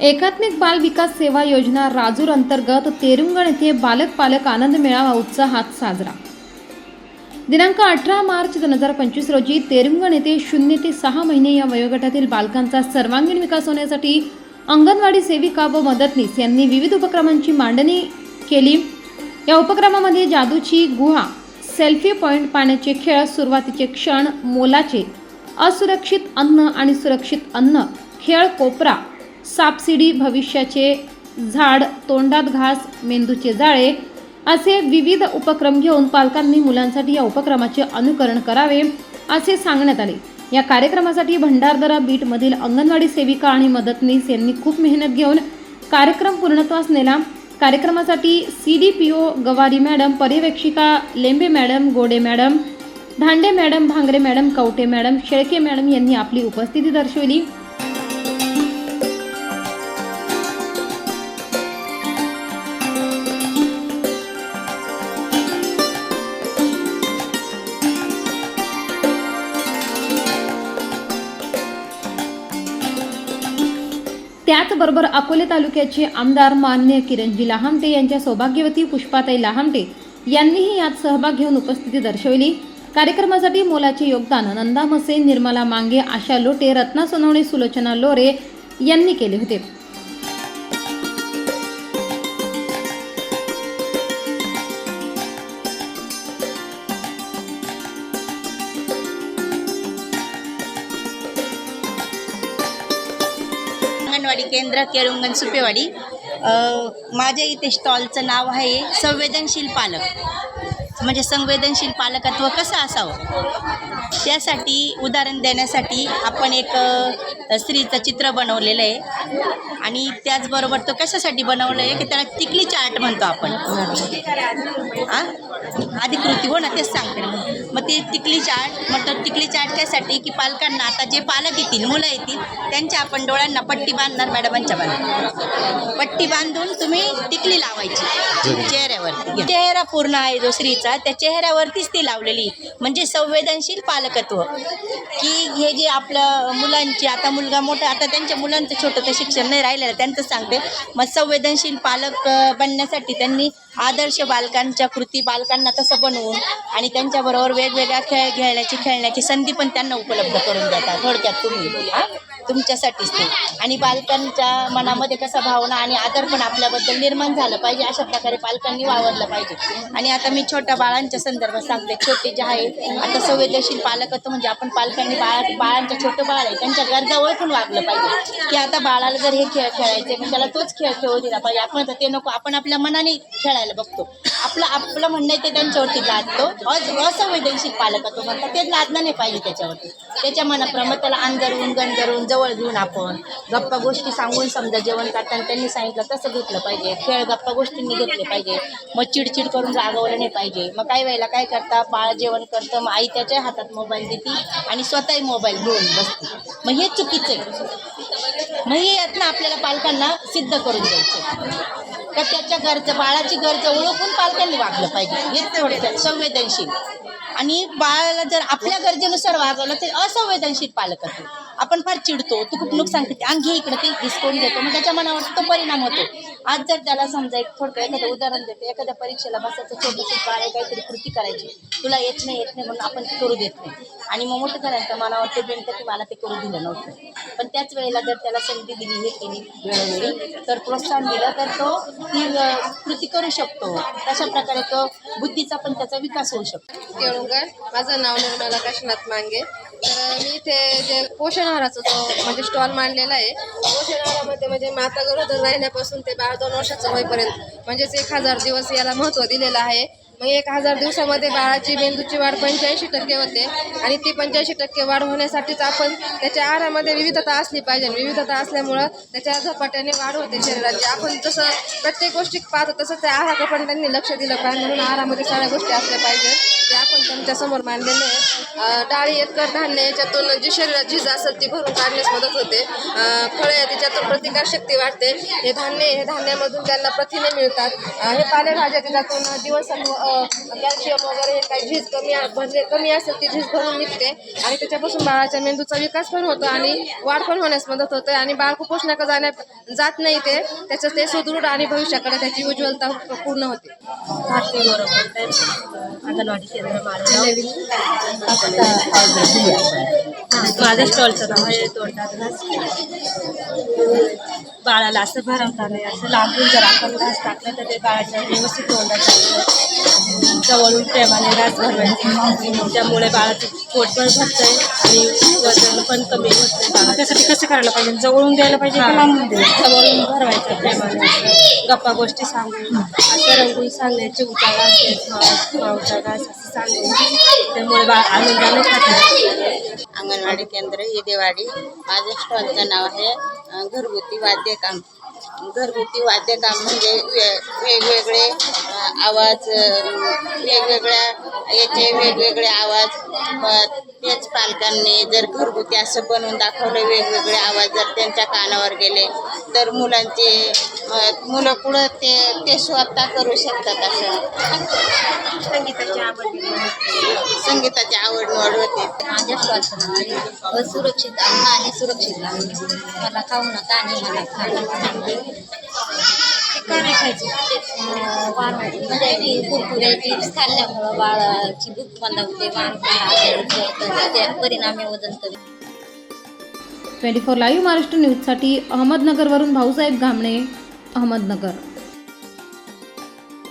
एकात्मिक बाल विकास सेवा योजना राजूर अंतर्गत तेरुंगण येथे बालक पालक आनंद मेळावा उत्साहात साजरा. दिनांक अठरा मार्च दोन हजार पंचवीस रोजी तेरुंगण येथे शून्य ते सहा महिने या वयोगटातील बालकांचा सर्वांगीण विकास होण्यासाठी अंगणवाडी सेविका व मदतनीस यांनी विविध उपक्रमांची मांडणी केली. या उपक्रमामध्ये जादूची गुहा सेल्फी पॉईंट पाण्याचे खेळ सुरुवातीचे क्षण मोलाचे असुरक्षित अन्न आणि सुरक्षित अन्न खेळ कोपरा सापसिडी भविष्याचे झाड तोंडात घास मेंदूचे जाळे असे विविध उपक्रम घेऊन पालकांनी मुलांसाठी या उपक्रमाचे अनुकरण करावे असे सांगण्यात आले. या कार्यक्रमासाठी भंडारदरा बीटमधील अंगणवाडी सेविका आणि मदतनीस यांनी खूप मेहनत घेऊन कार्यक्रम पूर्णत्वास नेला कार्यक्रमासाठी C D P O Gawari madam पर्यवेक्षिका Lembe madam Gode madam Dhande madam Bhangare madam Kawate madam Shelke madam यांनी आपली उपस्थिती दर्शवली. त्याचबरोबर अकोले तालुक्याचे आमदार मान्य किरणजी लहामटे यांच्या सौभाग्यवती पुष्पाताई लहामटे यांनीही यात सहभाग घेऊन उपस्थिती दर्शवली. कार्यक्रमासाठी मोलाचे योगदान नंदा मसे निर्मला मांगे आशा लोटे रत्ना सोनवणे सुलोचना लोरे यांनी केले होते. अंगणवाडी केंद्र केरुंगण सुपेवाडी. अ, माझ्या इथे स्टॉलचं नाव आहे संवेदनशील पालक. म्हणजे संवेदनशील पालकत्व कसं असावं? त्यासाठी उदाहरण देण्यासाठी आपण एक स्त्रीचं चित्र बनवलेलं आहे. आणि त्याचबरोबर तो कशासाठी बनवलं आहे की त्याला टिकली चार्ट म्हणतो आपण. अधिकृती हो ना तेच सांगते. मग ते टिकली चार्ट मग तो टिकली चार्ट त्यासाठी की पालकांना आता जे पालक येतील मुलं येतील त्यांच्या आपण डोळ्यांना पट्टी बांधणार मॅडमांच्या बांधणार पट्टी बांधून तुम्ही टिकली लावायची चेहऱ्यावर चेहरा पूर्ण आहे जो स्त्रीचा. त्या चेहऱ्यावरतीच ती लावलेली. म्हणजे संवेदनशील पालकत्व. की हे जे आपलं मुलांची आता मुलगा मोठा आता त्यांच्या मुलांचं छोटं तर शिक्षण नाही राहिलेलं त्यांचं सांगते. मग संवेदनशील पालक बनण्यासाठी त्यांनी आदर्श बालकांच्या कृती बालकांना तसं बनवून आणि त्यांच्याबरोबर वेगवेगळ्या खेळ खेळण्याची खेळण्याची संधी पण त्यांना उपलब्ध करून देतात. थोडक्यात तुम्ही. तुमच्यासाठीच ते. आणि बालकांच्या मनामध्ये कसा भावना आणि आदर पण आपल्याबद्दल निर्माण झालं पाहिजे अशा प्रकारे पालकांनी वावरलं पाहिजे. आणि आता मी छोट्या बाळांच्या संदर्भात सांगते. छोटे जे आहे आता संवेदनशील पालकत्व म्हणजे आपण पालकांनी बाळा बाळांच्या छोटं बाळ आहे त्यांच्या गरजा ओळखून वागलं पाहिजे. की आता बाळाला जर हे खेळ खेळायचे मग त्याला तोच खेळ खेळू दिला पाहिजे. आपण तर ते नको आपण आपल्या मनाने खेळायला बघतो. आपलं आपलं म्हणणं आहे ते त्यांच्यावरती लादतो. असंवेदनशील असंवेदनशील पालकत्व म्हणतात. ते लादलं नाही पाहिजे त्याच्यावरती. त्याच्या मनाप्रमाणे त्याला अंधरून गंधरून जवळ घेऊन आपण गप्पा गोष्टी सांगून समजा जेवण करताना त्यांनी सांगितलं तसं घेतलं पाहिजे. खेळ गप्पा गोष्टींनी घेतले पाहिजे. मग चिडचिड करून रागवलं नाही पाहिजे. मग काही वेळेला काय करता बाळ जेवण करतं मग आई त्याच्या हातात मोबाईल देते आणि स्वतःही मोबाईल घेऊन बसते. मग हे चुकीचं आहे. मग हे यातनं आपल्याला पालकांना सिद्ध करून द्यायचं का त्याच्या गरज बाळाची गरज ओळखून पालकांनी वागलं पाहिजे. हेच थोडक्यात संवेदनशील. आणि बाळाला जर आपल्या गरजेनुसार वागवलं तर असंवेदनशील पालक असतो आपण फार चिडतो. तू खूप नुकसान करते आणखी इकडे ते हिसकून देतो. मग त्याच्या मनावर तो परिणाम होतो. आज जर त्याला समजा एक थोडं एखादं उदाहरण देते. एखाद्या परीक्षेला बसायचं छोटंसं बाळ आहे काहीतरी कृती करायची. तुला येत नाही येत नाही म्हणून आपण ते करू देत नाही. आणि मग मोठं झाल्यानंतर मनावर ते बेंत की मला ते करू दिलं नव्हतं. पण त्याच वेळेला जर त्याला संधी दिली हे केली वेळोवेळी तर प्रोत्साहन दिलं तर तो ती कृती करू शकतो. तशा प्रकारे तो बुद्धीचा पण त्याचा विकास होऊ शकतो. माझं नाव निर्मला काशनाथ मांगे. तर मी इथे जे पोषण आहाराचा जो म्हणजे स्टॉल मांडलेला आहे पोषण आहारामध्ये म्हणजे माता गरोदर राहिल्यापासून ते बाळ दोन वर्षाचं होईपर्यंत म्हणजेच एक हजार दिवस याला महत्त्व दिलेलं आहे. मग एक हजार दिवसामध्ये बाळाची मेंदूची वाढ पंच्याऐंशी टक्के होते आणि ती पंच्याऐंशी टक्के वाढ होण्यासाठीच आपण त्याच्या आहारामध्ये विविधता असली पाहिजे. विविधता असल्यामुळं त्याच्या झपाट्याने वाढ होते शरीराची. आपण जसं प्रत्येक गोष्टी पाहतो तसं त्या आहाराकडे पण त्यांनी लक्ष दिलं पाहिजे. म्हणून आहारामध्ये सगळ्या गोष्टी असल्या पाहिजेत ते आपण त्यांच्यासमोर मांडलेले आहे. डाळी एक कडधान्य याच्यातून जी शरीरात झीज असेल ती भरून काढण्यास मदत होते. फळे त्याच्यातून प्रतिकारशक्ती वाढते. हे धान्य हे धान्यामधून त्यांना प्रथिने मिळतात हे पालेभाज्या त्याच्यातून जीवनसत्व कॅल्शियम वगैरे हे काही झीज कमी म्हणजे कमी असेल ती झीज भरून निघते आणि त्याच्यापासून बाळाच्या मेंदूचा विकास पण होतो आणि वाढ पण होण्यास मदत होते आणि बाळ कुपोषणाकडे जाण्या जात नाही ते त्याचं ते सुदृढ आणि भविष्याकडे त्याची उज्ज्वलता पूर्ण होते अंगणवाडी माझ्या स्टॉलचं नाव आहे तोंडात. घास बाळाला असं भरवता नाही असं लांबून जर आपण घास टाकलं तर ते बाळाच्या व्यवस्थित तोंडात. जवळून प्रेमाने घास भरवायचे. त्यामुळे बाळाचं पोट पण भरतंय आणि वजन पण कमी होतं त्यासाठी कसं करायला पाहिजे? जवळून द्यायला पाहिजे का. लांबून द्यायला जवळून भरवायचं प्रेमाने. गप्पा गोष्टी सांगून असं रंगून सांगण्याची उचा घास घास असं सांगून. त्यामुळे बाळ आनंदाने खातात अंगणवाडी केंद्र येदेवाडी माझ्या स्टॉलचं नाव आहे घरगुती वाद्यकाम घरगुती वाद्यकाम म्हणजे वे वेगवेगळे आवाज वेगवेगळ्या याचे वेगवेगळे आवाज तेच पालकांनी जर घरगुती असं बनवून दाखवलं वेगवेगळे आवाज जर त्यांच्या कानावर गेले तर मुलांचे मुलं पुढं ते ते स्वतः करू शकतात असं. संगीताची आवड संगीताची आवड निवड होते. माझ्या श्वासनाने असुरक्षित अन्न आणि सुरक्षित. मला खाऊ नका आणि मला खाऊ का नाही खायचं वाढ म्हणजे की कुरकुरे चिप्स खाल्ल्यामुळं बाळाची भूक मंदावते वाढ परिणामी वजन कमी. ट्वेंटी फोर लाईव्ह महाराष्ट्र न्यूजसाठी अहमदनगरवरून भाऊसाहेब घामणे अहमदनगर.